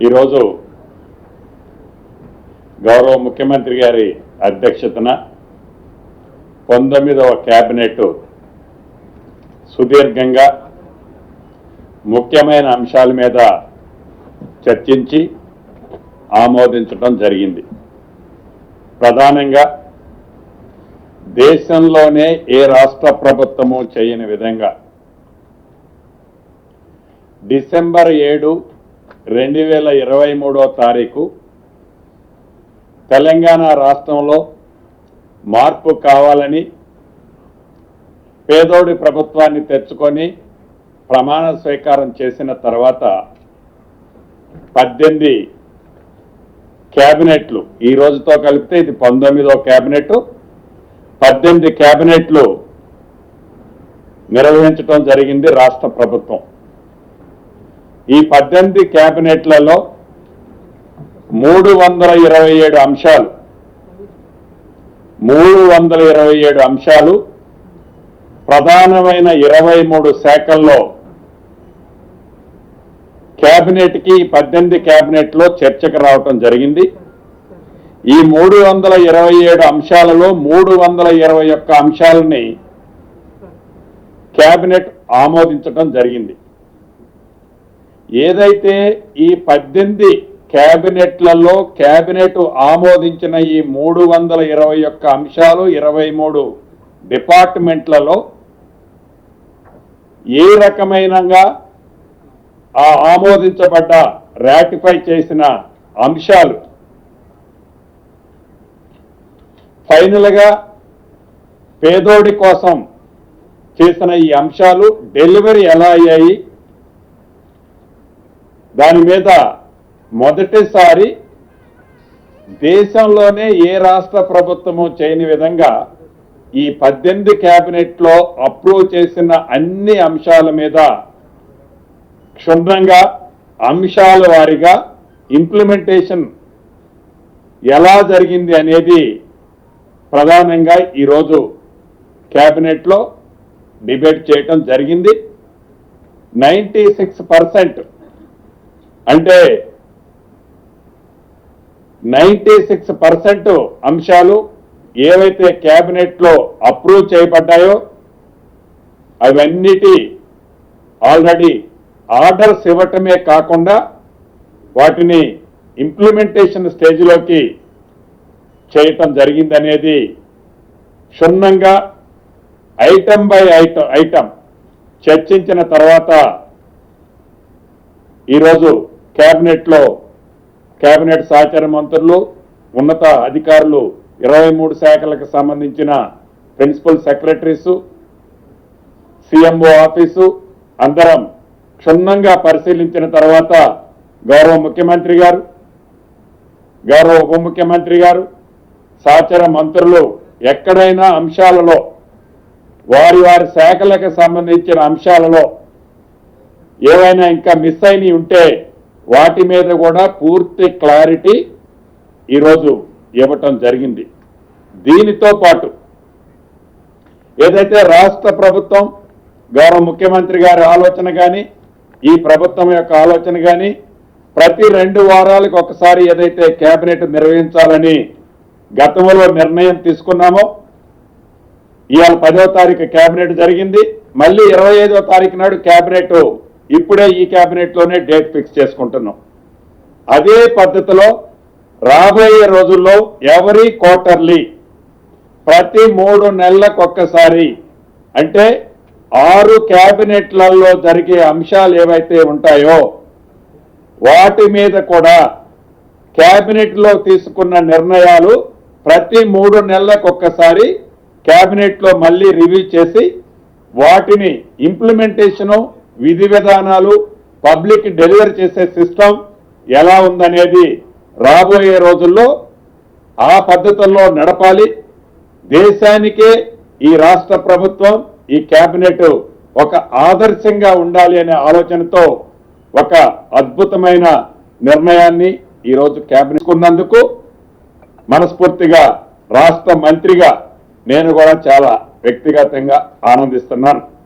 ఈరోజు గౌరవ ముఖ్యమంత్రి గారి అధ్యక్షతన పంతొమ్మిదవ క్యాబినెట్ సుదీర్ఘంగా ముఖ్యమైన అంశాల మీద చర్చించి ఆమోదించడం జరిగింది. ప్రధానంగా దేశంలోనే ఏ రాష్ట్ర ప్రభుత్వము చేయని విధంగా డిసెంబర్ ఏడు రెండు వేల ఇరవై మూడో తారీఖు తెలంగాణ రాష్ట్రంలో మార్పు కావాలని పేదోడి ప్రభుత్వాన్ని తెచ్చుకొని ప్రమాణ స్వీకారం చేసిన తర్వాత పద్దెనిమిది క్యాబినెట్లు ఈ రోజుతో కలిపితే ఇది పంతొమ్మిదో క్యాబినెట్ పద్దెనిమిది క్యాబినెట్లు నిర్వహించడం జరిగింది రాష్ట్ర ప్రభుత్వం. ఈ పద్దెనిమిది క్యాబినెట్లలో మూడు వందల ఇరవై ఏడు అంశాలు మూడు వందల ఇరవై ఏడు అంశాలు ప్రధానమైన ఇరవై మూడు శాఖల్లో క్యాబినెట్కి పద్దెనిమిది క్యాబినెట్లో చర్చకు రావటం జరిగింది. ఈ మూడు వందల ఇరవై ఏడు అంశాలలో మూడు వందల ఇరవై ఒక్క అంశాలని క్యాబినెట్ ఆమోదించడం జరిగింది. ఏదైతే ఈ పద్దెనిమిది క్యాబినెట్లలో క్యాబినెట్ ఆమోదించిన ఈ మూడు వందల ఇరవై ఒక్క అంశాలు ఇరవై మూడు డిపార్ట్మెంట్లలో ఏ రకమైనగా ఆ ఆమోదించబడ్డ రాటిఫై చేసిన అంశాలు. ఫైనల్గా పేదోడి కోసం చేసిన ఈ అంశాలు డెలివరీ ఎలా అయ్యాయి? దాని మీద మొదటిసారి దేశంలోనే ఏ రాష్ట్ర ప్రభుత్వము చేయని విధంగా ఈ పద్దెనిమిది క్యాబినెట్లో అప్రూవ్ చేసిన అన్ని అంశాల మీద క్షుణ్ణంగా అంశాల వారీగా ఇంప్లిమెంటేషన్ ఎలా జరిగింది అనేది ప్రధానంగా ఈరోజు క్యాబినెట్లో డిబేట్ చేయటం జరిగింది. నైంటీ సిక్స్ పర్సెంట్ అంటే నైంటీ సిక్స్ పర్సెంట్ అంశాలు ఏవైతే క్యాబినెట్లో అప్రూవ్ చేయబడ్డాయో అవన్నిటి ఆల్రెడీ ఆర్డర్స్ ఇవ్వటమే కాకుండా వాటిని ఇంప్లిమెంటేషన్ స్టేజ్లోకి చేయటం జరిగిందనేది క్షుణ్ణంగా ఐటమ్ బై ఐటమ్ ఐటమ్ చర్చించిన తర్వాత ఈరోజు క్యాబినెట్లో క్యాబినెట్ సహచార మంత్రులు ఉన్నత అధికారులు ఇరవై మూడు శాఖలకు సంబంధించిన ప్రిన్సిపల్ సెక్రటరీసు సిఎంఓ ఆఫీసు అందరం క్షుణ్ణంగా పరిశీలించిన తర్వాత గౌరవ ముఖ్యమంత్రి గారు గౌరవ ఉప ముఖ్యమంత్రి గారు సహచర మంత్రులు ఎక్కడైనా అంశాలలో వారి వారి శాఖలకు సంబంధించిన అంశాలలో ఏవైనా ఇంకా మిస్ అయినవి ఉంటే వాటి మీద కూడా పూర్తి క్లారిటీ ఈరోజు ఇవ్వటం జరిగింది. దీనితో పాటు ఏదైతే రాష్ట్ర ప్రభుత్వం గౌరవ ముఖ్యమంత్రి గారి ఆలోచన కానీ ఈ ప్రభుత్వం యొక్క ఆలోచన కానీ ప్రతి రెండు వారాలకు ఒకసారి ఏదైతే కేబినెట్ నిర్వహించాలని గతంలో నిర్ణయం తీసుకున్నామో ఇవాళ పదో తారీఖు కేబినెట్ జరిగింది. మళ్ళీ ఇరవై ఐదో తారీఖు నాడు కేబినెట్ ఇప్పుడే ఈ క్యాబినెట్లోనే డేట్ ఫిక్స్ చేసుకుంటున్నాం. అదే పద్ధతిలో రాబోయే రోజుల్లో ఎవరీ క్వార్టర్లీ ప్రతి మూడు నెలలకు ఒక్కసారి అంటే ఆరు క్యాబినెట్లలో జరిగే అంశాలు ఏవైతే ఉంటాయో వాటి మీద కూడా క్యాబినెట్లో తీసుకున్న నిర్ణయాలు ప్రతి మూడు నెలలకు ఒక్కసారి క్యాబినెట్లో మళ్ళీ రివ్యూ చేసి వాటిని ఇంప్లిమెంటేషను విధి విధానాలు పబ్లిక్ డెలివరీ చేసే సిస్టమ్ ఎలా ఉందనేది రాబోయే రోజుల్లో ఆ పద్ధతుల్లో నడపాలి. దేశానికే ఈ రాష్ట్ర ప్రభుత్వం ఈ కేబినెట్ ఒక ఆదర్శంగా ఉండాలి అనే ఆలోచనతో ఒక అద్భుతమైన నిర్ణయాన్ని ఈరోజు కేబినెట్ ఉన్నందుకు మనస్ఫూర్తిగా రాష్ట్ర మంత్రిగా నేను కూడా చాలా వ్యక్తిగతంగా ఆనందిస్తున్నాను.